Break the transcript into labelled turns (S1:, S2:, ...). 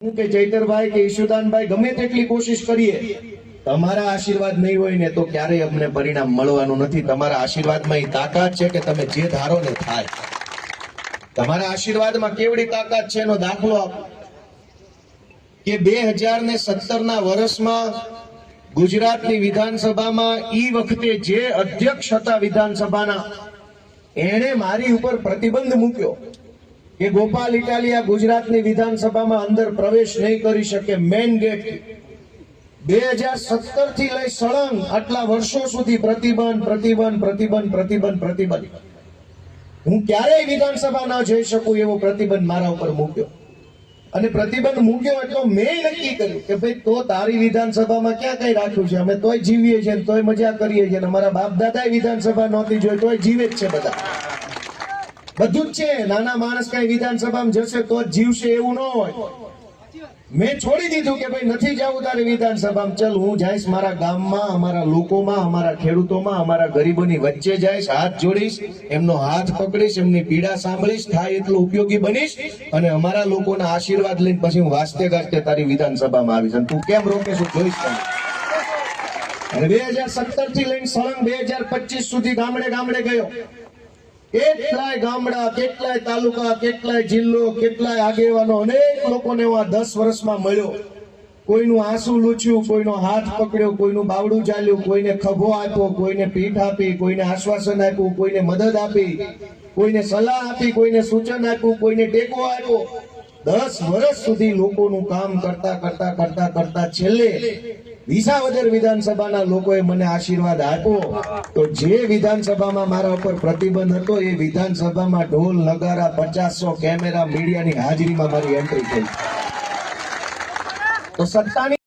S1: કે ચૈતરભાઈ કે ઈશુદાનભાઈ ગમે તેટલી કોશિશ કરીએ, તમારા આશીર્વાદ નહીં હોય ને તો ક્યારેય અમને પરિણામ મળવાનું નથી. તમારા આશીર્વાદમાં એ તાકાત છે કે તમે જે ધારો ને થાય. તમારા આશીર્વાદમાં કેવડી તાકાત છે એનો દાખલો આપો. કે બે હજાર ને સત્તર ના વર્ષમાં ગુજરાતની વિધાનસભામાં ઈ વખતે જે અધ્યક્ષ હતા વિધાનસભાના, એણે મારી ઉપર પ્રતિબંધ મૂક્યો. કે ગોપાલ ઇટાલિયા ગુજરાતની વિધાનસભામાં અંદર પ્રવેશ નહીં કરી શકે મેન ગેટ બે હજાર સત્તરથી લઈ સળંગ આટલા વર્ષો સુધી પ્રતિબંધ પ્રતિબંધ પ્રતિબંધ પ્રતિબંધ પ્રતિબંધ. હું ક્યારેય વિધાનસભા ન જઈ શકું એવો પ્રતિબંધ મારા ઉપર મૂક્યો. અને પ્રતિબંધ મૂક્યો એટલો મેં નક્કી કર્યું કે ભાઈ, તો તારી વિધાનસભામાં ક્યાં કઈ રાખ્યું છે? અમે તોય જીવીએ છીએ તોય મજા કરીએ છીએ અમારા બાપ દાદા વિધાનસભા નહોતી જોઈ, તોય જીવે જ છે બધા. બધું જ છે. નાના માણસ કઈ વિધાનસભામાં જશે તો જીવશે એવું ન હોય. મેં છોડી દીધું કે ભાઈ નથી જવું તારે વિધાનસભામાં. ચલ, હું જઈશ મારા ગામમાં, અમારા લોકોમાં, અમારા ખેડૂતોમાં, અમારા ગરીબોની વચ્ચે જઈશ, હાથ જોડીશ, એમનો હાથ પકડીશ, એમની પીડા સાંભળીશ, થાય એટલો ઉપયોગી બનીશ અને અમારા લોકોના આશીર્વાદ લઈને પછી હું વાસ્તે ગાજતે તારી વિધાનસભામાં આવીશ. અને તું કેમ રોકે છું, જોઈશ તમે. અને બે હજાર સત્તરથી લઈને સળંગ બે હજાર પચીસ સુધી ગામડે ગામડે ગયો. કેટલાય ગામડા, કેટલાય તાલુકા, કેટલાય જિલ્લો, કેટલાય આગેવાનો અનેક લોકોને હું દસ વર્ષમાં મળ્યો. કોઈનું આંસુ લૂછ્યું, કોઈનો હાથ પકડ્યો, કોઈનું બાવડું ચાલ્યું, કોઈને ખભો આપ્યો, કોઈને પીઠ આપી, કોઈને આશ્વાસન આપ્યું, કોઈને મદદ આપી, કોઈને સલાહ આપી, કોઈને સૂચન આપ્યું, કોઈને ટેકો આપ્યો. દસ વર્ષ સુધી લોકોનું કામ કરતા કરતા કરતા કરતા છેલ્લે વિસાવદર વિધાનસભાના લોકોએ મને આશીર્વાદ આપ્યો. તો જે વિધાનસભામાં મારા ઉપર પ્રતિબંધ હતો, એ વિધાનસભામાં ઢોલ, નગારા, પચાસો કેમેરા, મીડિયાની હાજરીમાં મારી એન્ટ્રી થઈ. તો સત્તાની